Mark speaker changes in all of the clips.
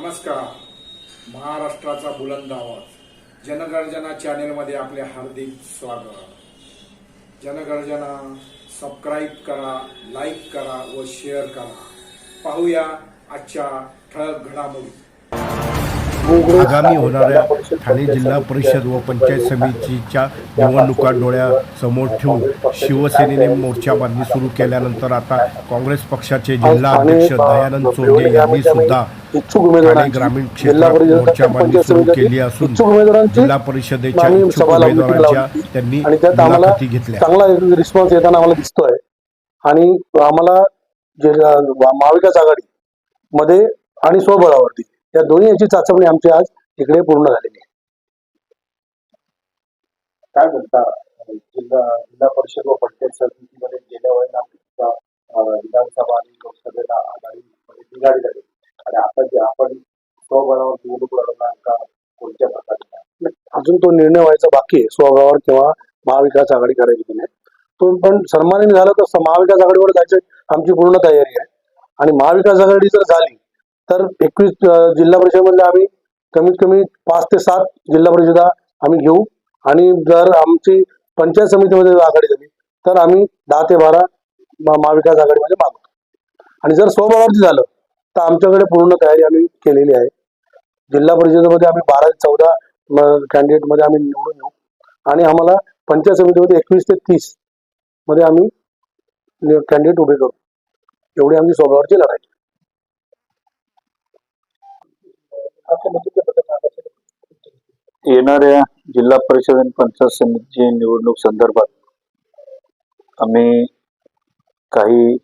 Speaker 1: नमस्कार. महाराष्ट्राचा बुलंद आवाज. जनगर्जना चॅनेलमध्ये आपले हार्दिक स्वागत. जनगर्जना सबस्क्राईब करा लाईक करा व शेअर करा. पाहूया आजच्या ठळक घडामोडी.
Speaker 2: आगामी होणाऱ्या ठाणे जिल्हा परिषद व पंचायत समितीच्या निवडणुका डोळ्यासमोर ठेवून शिवसेनेने मोर्चा बांधणी सुरू केल्यानंतर आता काँग्रेस पक्षाचे जिल्हा अध्यक्ष दयानंद सोनगे यांनी सुद्धा ठाणे ग्रामीण क्षेत्रात
Speaker 3: परिषद
Speaker 2: मोर्चा बांधणी
Speaker 3: पंचायत
Speaker 2: सुरू केली असून जिल्हा परिषदेच्या इच्छुक उमेदवारांच्या. त्यांनी मुलाखती घेतल्या.
Speaker 3: चांगला रिस्पॉन्स येताना आम्हाला दिसतोय. आणि आम्हाला महाविकास आघाडी मध्ये आणि स्वबळावरती. या दोन्ही याची चाचपणी आमची आज इकडे पूर्ण झालेली आहे.
Speaker 4: काय म्हणता जिल्हा जिल्हा परिषद व पंचायत समितीमध्ये गेल्या वेळेला विधानसभा आणि लोकसभेला आघाडीमध्ये बिघाडी झाली. आणि आता जे आपण स्वबळावर निवडणूक लढवणार का कोणत्या प्रकारे?
Speaker 3: अजून तो निर्णय व्हायचा बाकी आहे. स्वबळावर किंवा महाविकास आघाडी करायची की नाही. तो पण सन्मानाने झाला तर महाविकास आघाडीवर जायची आमची पूर्ण तयारी आहे. आणि महाविकास आघाडी जर झाली तर एकवीस जिल्हा परिषदेमधले आम्ही कमीत कमी पाच ते सात जिल्हा परिषदा आम्ही घेऊ. आणि जर आमची पंचायत समितीमध्ये जर आघाडी झाली तर आम्ही दहा ते बारा महाविकास आघाडीमध्ये मागतो आणि जर स्वबळावरती झालं तर आमच्याकडे पूर्ण तयारी आम्ही केलेली आहे. जिल्हा परिषदेमध्ये आम्ही बारा ते चौदा कॅन्डिडेटमध्ये आम्ही निवडून येऊ. आणि आम्हाला पंचायत समितीमध्ये एकवीस ते तीसमध्ये आम्ही कॅन्डिडेट उभे करू. एवढी आमची स्वबळावरची लढाई आहे.
Speaker 4: येणाऱ्या जिल्हा परिषद आणि पंचायत समितीची निवडणूक संदर्भात आम्ही काही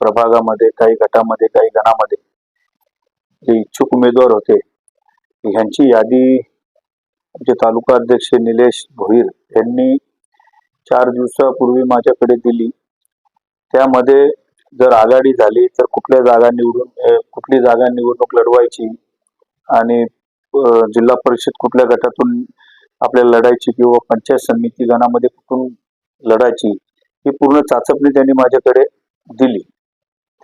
Speaker 4: प्रभागामध्ये काही गटामध्ये काही गणामध्ये जे इच्छुक उमेदवार होते ह्यांची यादी आमचे तालुका अध्यक्ष निलेश भोईर यांनी चार दिवसापूर्वी माझ्याकडे दिली. त्यामध्ये जर आघाडी झाली तर कुठल्या जागा निवडून कुठली जागा निवडणूक लढवायची आणि जिल्हा परिषद कुठल्या गटातून आपल्याला लढायची किंवा पंचायत समिती गणामध्ये कुठून लढायची ही पूर्ण चाचपणी त्यांनी माझ्याकडे दिली.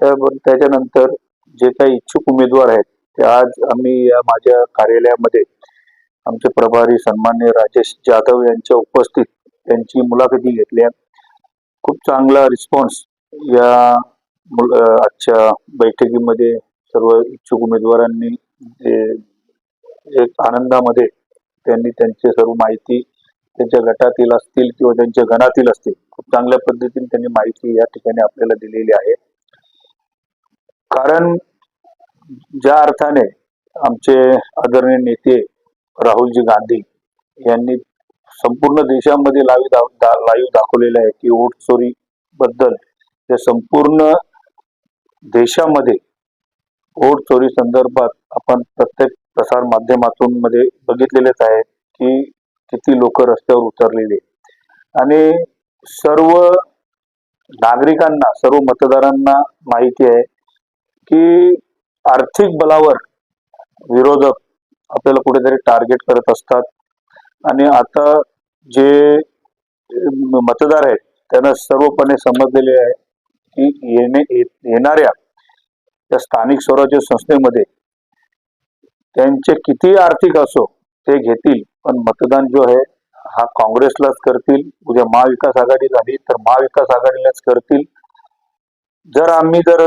Speaker 4: त्याबरोबर त्याच्यानंतर जे काही इच्छुक उमेदवार आहेत ते आज आम्ही या माझ्या कार्यालयामध्ये आमचे प्रभारी सन्मान्य राजेश जाधव यांच्या उपस्थित त्यांची मुलाखती घेतल्या खूप चांगला रिस्पॉन्स या आजच्या बैठकीमध्ये सर्व इच्छुक उमेदवारांनी एक आनंदामध्ये त्यांनी त्यांची सर्व माहिती त्यांच्या गटातील असतील किंवा त्यांच्या गणातील असतील खूप चांगल्या पद्धतीने त्यांनी माहिती या ठिकाणी आपल्याला दिलेली आहे. कारण ज्या अर्थाने आमचे आदरणीय नेते राहुलजी गांधी यांनी संपूर्ण देशामध्ये लाईव्ह दाव दा, लाईव्ह दाखवलेलं आहे की वोट चोरी बद्दल ते संपूर्ण देशामध्ये घोड चोरी संदर्भात आपण प्रत्येक प्रसार माध्यमातून मध्ये बघितलेलेच आहे की किती लोक रस्त्यावर उतरलेले आणि सर्व नागरिकांना सर्व मतदारांना माहिती आहे की आर्थिक बलावर विरोधक आपल्याला कुठेतरी टार्गेट करत असतात. आणि आता जे मतदार आहेत त्यांना सर्वपणे समजलेले आहे की येणे ये- येणाऱ्या त्या स्थानिक स्वराज्य संस्थेमध्ये त्यांचे किती आर्थिक असो ते घेतील पण मतदान जो आहे हा काँग्रेसलाच करतील. उद्या महाविकास आघाडी झाली तर महाविकास आघाडीलाच करतील. जर आम्ही जर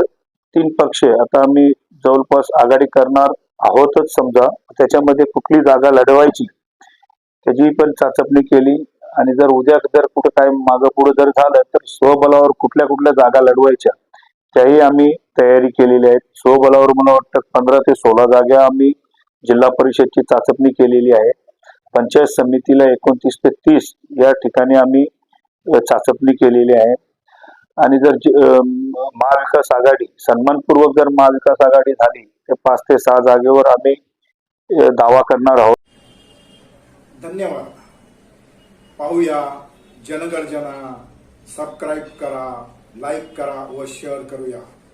Speaker 4: तीन पक्ष आता आम्ही जवळपास आघाडी करणार आहोतच समजा त्याच्यामध्ये कुठली जागा लढवायची त्याची पण चाचपणी केली. आणि जर उद्या जर कुठं काय मागं पुढे जर झालं तर स्वबलावर कुठल्या कुठल्या जागा लढवायच्या त्याही आम्ही तयारी केलेली आहे. स्वबलावर मला वाटतं पंधरा ते सोळा जागा आम्ही जिल्हा परिषदची चाचपणी केलेली आहे. पंचायत समितीला एकोणतीस ते तीस या ठिकाणी आम्ही चाचपणी केलेली आहे. आणि जर महाविकास आघाडी सन्मानपूर्वक जर महाविकास आघाडी झाली तर पाच ते सहा जागेवर आम्ही दावा करणार आहोत.
Speaker 1: धन्यवाद. पाहूया जनगर्जना सबस्क्राईब करा लाईक करा व शेअर करूया.